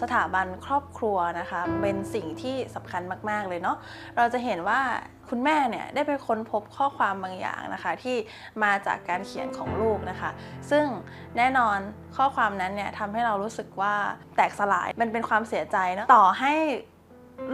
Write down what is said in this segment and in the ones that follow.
สถาบันครอบครัวนะคะ เป็นสิ่งที่สำคัญมาก ๆ เลยเนาะเราจะเห็นว่าคุณแม่เนี่ยได้ไปค้นพบข้อความบางอย่างนะคะ ที่มาจากการเขียนของลูกนะคะ ซึ่งแน่นอนข้อความนั้นเนี่ยทำให้เรารู้สึกว่าแตกสลายมันเป็นความเสียใจเนาะต่อให้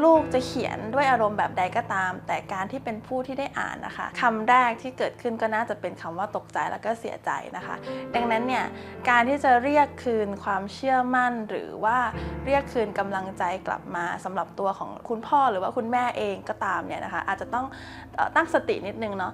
ลูกจะเขียนด้วยอารมณ์แบบใดก็ตาม แต่การที่เป็นผู้ที่ได้อ่านนะคะคำแรกที่เกิดขึ้นก็น่าจะเป็นคำว่าตกใจแล้วก็เสียใจนะคะ ดังนั้นเนี่ยการที่จะเรียกคืนความเชื่อมั่น หรือว่าเรียกคืนกำลังใจกลับมาสำหรับตัวของคุณพ่อหรือว่าคุณแม่เองก็ตามเนี่ยนะคะ อาจจะต้องตั้งสตินิดนึงเนาะ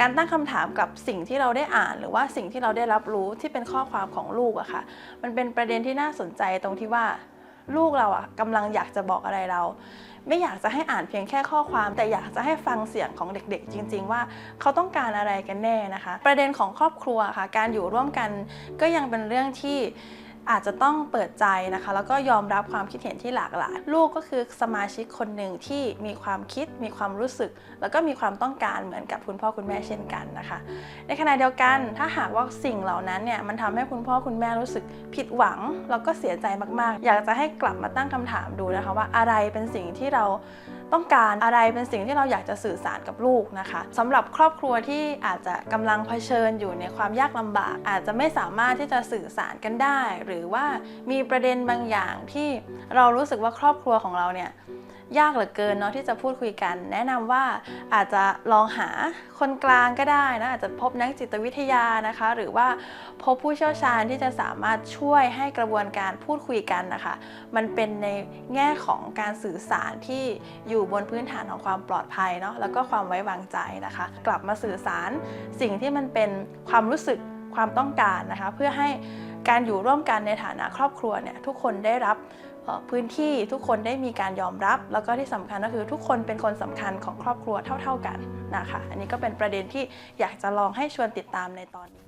การตั้งคำถามกับสิ่งที่เราได้อ่าน หรือว่าสิ่งที่เราได้รับรู้ที่เป็นข้อความของลูกอะค่ะ มันเป็นประเด็นที่น่าสนใจตรงที่ว่าลูกเราอะกำลังอยากจะบอกอะไรเรา ไม่อยากจะให้อ่านเพียงแค่ข้อความ แต่อยากจะให้ฟังเสียงของเด็กๆ จริง ๆ ว่าเขาต้องการอะไรกันแน่นะคะ ประเด็นของครอบครัวค่ะ การอยู่ร่วมกันก็ยังเป็นเรื่องที่ อาจจะต้องเปิดใจนะคะ แล้วก็ยอมรับความคิดเห็นที่หลากหลาย ลูกก็คือสมาชิกคนหนึ่งที่มีความคิด มีความรู้สึก แล้วก็มีความต้องการเหมือนกับคุณพ่อคุณแม่เช่นกันนะคะ ในขณะเดียวกันถ้าหากว่าสิ่งเหล่านั้นเนี่ยมันทำให้คุณพ่อคุณแม่รู้สึกผิดหวัง แล้วก็เสียใจมากๆ อยากจะให้กลับมาตั้งคำถามดูนะคะว่าอะไรเป็นสิ่งที่เราต้องการอะไรเป็นสิ่งที่เราอยากจะสื่อสารกับลูกนะคะสำหรับครอบครัวที่อาจจะกำลังเผชิญอยู่ในความยากลำบาก อาจจะไม่สามารถที่จะสื่อสารกันได้ หรือว่ามีประเด็นบางอย่างที่เรารู้สึกว่าครอบครัวของเราเนี่ยยากเหลือเกินเนาะที่จะพูดคุยกัน แนะนำว่าอาจจะลองหาคนกลางก็ได้นะอาจจะพบนักจิตวิทยานะคะ หรือว่าพบผู้เชี่ยวชาญที่จะสามารถช่วยให้กระบวนการพูดคุยกันนะคะ มันเป็นในแง่ของการสื่อสารที่อยูู่่บนพื้นฐานของความปลอดภัยเนาะแล้วก็ความไว้วางใจนะคะ กลับมาสื่อสารสิ่งที่มันเป็นความรู้สึกความต้องการนะคะ เพื่อให้การอยู่ร่วมกันในฐานะครอบครัวเนี่ยทุกคนได้รับพื้นที่ทุกคนได้มีการยอมรับ แล้วก็ที่สำคัญก็คือทุกคนเป็นคนสำคัญของครอบครัวเท่า ๆกันนะคะ อันนี้ก็เป็นประเด็นที่อยากจะลองให้ชวนติดตามในตอนนี้